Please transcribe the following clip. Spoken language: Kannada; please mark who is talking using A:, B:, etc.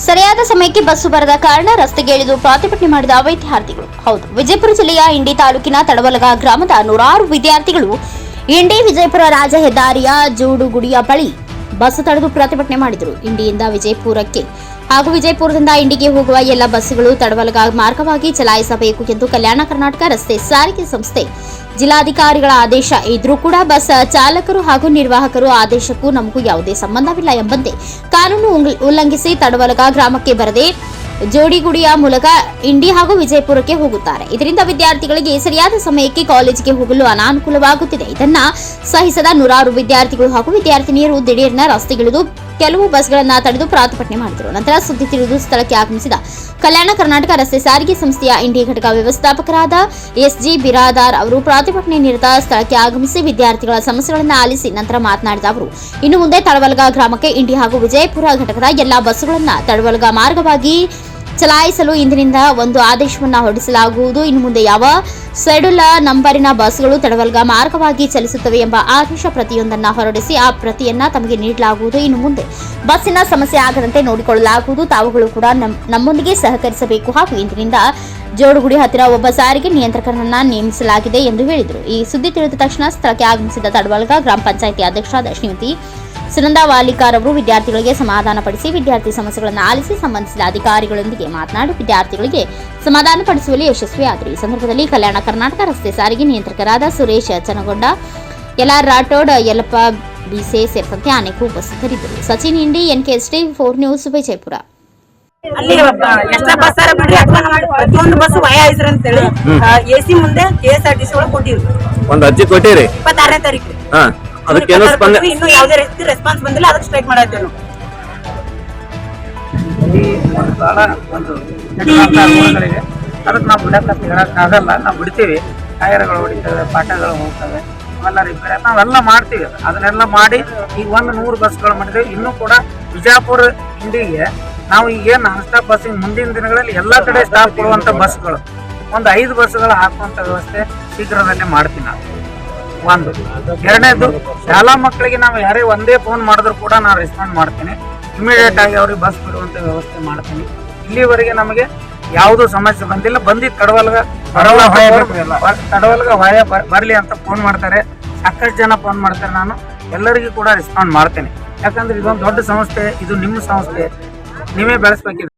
A: ಸರಿಯಾದ ಸಮಯಕ್ಕೆ ಬಸ್ಸು ಬರದ ಕಾರಣ ರಸ್ತೆಗೆ ಇಳಿದು ಪ್ರತಿಭಟನೆ ಮಾಡಿದ ವಿದ್ಯಾರ್ಥಿಗಳು ಹೌದು, ವಿಜಯಪುರ ಜಿಲ್ಲೆಯ ಇಂಡಿ ತಾಲೂಕಿನ ತಡವಲಗ ಗ್ರಾಮದ ನೂರಾರು ವಿದ್ಯಾರ್ಥಿಗಳು ಇಂಡಿ ವಿಜಯಪುರ ರಾಜ ಹೆದ್ದಾರಿಯ ಜೂಡುಗುಡಿಯ ಬಳಿ ಬಸ್ ತಡೆದು ಪ್ರತಿಭಟನೆ ಮಾಡಿದರು. ಇಂಡಿಯಿಂದ ವಿಜಯಪುರಕ್ಕೆ ಹಾಗೂ ವಿಜಯಪುರದಿಂದ ಇಂಡಿಗೆ ಹೋಗುವ ಎಲ್ಲ ಬಸ್ಗಳು ತಡವಲಗ ಮಾರ್ಗವಾಗಿ ಚಲಾಯಿಸಬೇಕು ಎಂದು ಕಲ್ಯಾಣ ಕರ್ನಾಟಕ ರಸ್ತೆ ಸಾರಿಗೆ ಸಂಸ್ಥೆ ಜಿಲ್ಲಾಧಿಕಾರಿಗಳ ಆದೇಶ. ಇದ್ರೂ ಕೂಡ ಬಸ್ ಚಾಲಕರು ಹಾಗೂ ನಿರ್ವಾಹಕರು ಆದೇಶಕ್ಕೂ ನಮಗೂ ಯಾವುದೇ ಸಂಬಂಧವಿಲ್ಲ ಎಂಬಂತೆ ಕಾನೂನು ಉಲ್ಲಂಘಿಸಿ ತಡವಲಗ ಗ್ರಾಮಕ್ಕೆ ಬರದೆ ಜೋಡಿಗುಡಿಯ ಮೂಲಕ ಇಂಡಿ ಹಾಗೂ ವಿಜಯಪುರಕ್ಕೆ ಹೋಗುತ್ತಾರೆ. ಇದರಿಂದ ವಿದ್ಯಾರ್ಥಿಗಳಿಗೆ ಸರಿಯಾದ ಸಮಯಕ್ಕೆ ಕಾಲೇಜಿಗೆ ಹೋಗಲು ಅನಾನುಕೂಲವಾಗುತ್ತಿದೆ. ಇದನ್ನ ಸಹಿಸದ ನೂರಾರು ವಿದ್ಯಾರ್ಥಿಗಳು ಹಾಗೂ ವಿದ್ಯಾರ್ಥಿನಿಯರು ದಿಢೀರ್ನ ರಸ್ತೆಗಿಳಿದು ಕೆಲವು ಬಸ್ಗಳನ್ನ ತಡೆದು ಪ್ರಾತಿಭಟನೆ ಮಾಡಿದರು ನಂತರ ಸುದ್ದಿ ತಿಳಿದು ಸ್ಥಳಕ್ಕೆ ಆಗಮಿಸಿದ ಕಲ್ಯಾಣ ಕರ್ನಾಟಕ ರಸ್ತೆ ಸಾರಿಗೆ ಸಂಸ್ಥೆಯ ಇಂಡಿ ಘಟಕ ವ್ಯವಸ್ಥಾಪಕರಾದ ಎಸ್ಜಿ ಬಿರಾದಾರ್ ಅವರು ಪ್ರಾತಿಭಟನೆ ನಿರತ ಸ್ಥಳಕ್ಕೆ ಆಗಮಿಸಿ ವಿದ್ಯಾರ್ಥಿಗಳ ಸಮಸ್ಯೆಗಳನ್ನು ಆಲಿಸಿ ನಂತರ ಮಾತನಾಡಿದ ಅವರು, ಇನ್ನು ಮುಂದೆ ತಳವಲ್ಗ ಗ್ರಾಮಕ್ಕೆ ಇಂಡಿ ಹಾಗೂ ವಿಜಯಪುರ ಘಟಕದ ಎಲ್ಲಾ ಬಸ್ಸುಗಳನ್ನು ತಳವಲ್ಗ ಮಾರ್ಗವಾಗಿ ಚಲಾಯಿಸಲು ಇಂದಿನಿಂದ ಒಂದು ಆದೇಶವನ್ನು ಹೊರಡಿಸಲಾಗುವುದು. ಇನ್ನು ಮುಂದೆ ಯಾವ ಸೆಡುಲ ನಂಬರಿನ ಬಸ್ಗಳು ತಡವಲ್ಗ ಮಾರ್ಗವಾಗಿ ಚಲಿಸುತ್ತವೆ ಎಂಬ ಆದೇಶ ಪ್ರತಿಯೊಂದನ್ನು ಹೊರಡಿಸಿ ಆ ಪ್ರತಿಯನ್ನ ತಮಗೆ ನೀಡಲಾಗುವುದು. ಇನ್ನು ಮುಂದೆ ಬಸ್ಸಿನ ಸಮಸ್ಯೆ ಆಗದಂತೆ ನೋಡಿಕೊಳ್ಳಲಾಗುವುದು. ತಾವುಗಳು ಕೂಡ ನಮ್- ನಮ್ಮೊಂದಿಗೆ ಸಹಕರಿಸಬೇಕು. ಹಾಗೂ ಇಂದಿನಿಂದ ಜೋಡುಗುಡಿ ಹತ್ತಿರ ಒಬ್ಬ ಸಾರಿಗೆ ನಿಯಂತ್ರಕರನ್ನ ನೇಮಿಸಲಾಗಿದೆ ಎಂದು ಹೇಳಿದರು. ಈ ಸುದ್ದಿ ತಿಳಿದ ತಕ್ಷಣ ಸ್ಥಳಕ್ಕೆ ಆಗಮಿಸಿದ ತಡವಲ್ಗ ಗ್ರಾಮ ಪಂಚಾಯಿತಿ ಅಧ್ಯಕ್ಷರಾದ ಶ್ರೀಮತಿ ಸುನಂದಾ ವಾಲಿಕಾರ್ ಅವರು ವಿದ್ಯಾರ್ಥಿಗಳಿಗೆ ಸಮಾಧಾನಪಡಿಸಿ ವಿದ್ಯಾರ್ಥಿ ಸಮಸ್ಯೆಗಳನ್ನು ಆಲಿಸಿ ಸಂಬಂಧಿಸಿದ ಅಧಿಕಾರಿಗಳೊಂದಿಗೆ ಮಾತನಾಡಿ ವಿದ್ಯಾರ್ಥಿಗಳಿಗೆ ಸಮಾಧಾನಪಡಿಸುವಲ್ಲಿ ಯಶಸ್ವಿಯಾದರು. ಈ ಸಂದರ್ಭದಲ್ಲಿ ಕಲ್ಯಾಣ ಕರ್ನಾಟಕ ರಸ್ತೆ ಸಾರಿಗೆ ನಿಯಂತ್ರಕರಾದ ಸುರೇಶ್ ಚನಗೊಂಡ ಎಲ್ಆರ್ ರಾಠೋಡ್ ಯಲ್ಲಪ್ಪ ಬಿಸೆ ಸೇರಿದಂತೆ ಅನೇಕರು ಉಪಸ್ಥಿತರಿದ್ದರು. Sachin Indi N K S T four news Vijayapura.
B: ಅಲ್ಲಿ ಎಷ್ಟ ಬಸ್ ಅರ ಬಿಡ್ರಿ ಅಥವಾ ಪ್ರತಿಯೊಂದು ಬಸ್ ವಯ ಅಂತ ಅಂತೇಳಿ ಎ ಸಿ ಮುಂದೆ K S R T C ಒಳಗೆ ಕೊಟ್ಟಿವಿ
C: ಒಂದು ಅರ್ಜಿ ಕೊಟ್ಟಿರಿ?
B: ಇಪ್ಪತ್ತಾರನೇ ತಾರೀಕು.
C: ಅದಕ್ಕೇನು ಸ್ಪಂದನೆ
B: ಇನ್ನು ಯಾವುದೇ ರೀತಿ ರೆಸ್ಪಾನ್ಸ್ ಬಂದಿಲ್ಲ ಅದಕ್ಕೆ ಸ್ಟ್ರೈಕ್ ಮಾಡತ್ತೇವೆ ನಾವು
D: ಒಂದು ಬಹಳ ಒಂದು ಗುಣಗಳಿವೆ ಅದಕ್ಕೆ ನಾವು ಬಿಡಕ್ಕೆ ಹೇಳಕ್ಕಾಗಲ್ಲ ನಾವು ಬಿಡ್ತೀವಿ. ಟೈರ್ಗಳು ಹೊಡಿತವೆ ಪಾಠಗಳು ಹೋಗ್ತವೆ. ಅವೆಲ್ಲ ರಿಪೇರಿ ನಾವೆಲ್ಲ ಮಾಡ್ತೀವಿ. ಅದನ್ನೆಲ್ಲ ಮಾಡಿ ಈಗ ಒಂದು ನೂರು ಬಸ್ಗಳು ಮಾಡಿದ್ದೇವೆ ಇನ್ನೂ ಕೂಡ ಬಿಜಾಪುರ ಇಂಡಿಗೆ ನಾವು ಈಗ ಏನು ನಾನ್ ಸ್ಟಾಪ್ ಬಸ್ ಮುಂದಿನ ದಿನಗಳಲ್ಲಿ ಎಲ್ಲ ಕಡೆ ಸ್ಟಾಪ್ ಕೊಡುವಂಥ ಬಸ್ಗಳು. ಒಂದು ಐದು ಬಸ್ಗಳು ಹಾಕುವಂಥ ವ್ಯವಸ್ಥೆ ಶೀಘ್ರದಲ್ಲೇ ಮಾಡ್ತೀನಿ ನಾನು ಒಂದು. ಎರಡನೇದು ಶಾಲಾ ಮಕ್ಕಳಿಗೆ ನಾವು ಯಾರೇ ಒಂದೇ ಫೋನ್ ಮಾಡಿದ್ರು ಕೂಡ ನಾನು ರೆಸ್ಪಾಂಡ್ ಮಾಡ್ತೀನಿ. ಇಮಿಡಿಯೇಟ್ ಆಗಿ ಅವ್ರಿಗೆ ಬಸ್ ಬಿಡುವಂತ ವ್ಯವಸ್ಥೆ ಮಾಡ್ತೀನಿ. ಇಲ್ಲಿವರೆಗೆ ನಮಗೆ ಯಾವುದೂ ಸಮಸ್ಯೆ ಬಂದಿಲ್ಲ. ಬಂದಿದ್ದು ತಡವಲ್ಗ ತಡವಲ್ಗ ಹೊಯ ಬರಲಿ ಅಂತ ಫೋನ್ ಮಾಡ್ತಾರೆ. ಸಾಕಷ್ಟು ಜನ ಫೋನ್ ಮಾಡ್ತಾರೆ. ನಾನು ಎಲ್ಲರಿಗೂ ಕೂಡ ರೆಸ್ಪಾಂಡ್ ಮಾಡ್ತೇನೆ. ಯಾಕಂದ್ರೆ ಇದೊಂದು ದೊಡ್ಡ ಸಂಸ್ಥೆ ಇದು ನಿಮ್ಮ ಸಂಸ್ಥೆ. ನೀವೇ ಬೆಳೆಸ್ಬೇಕಿದೆ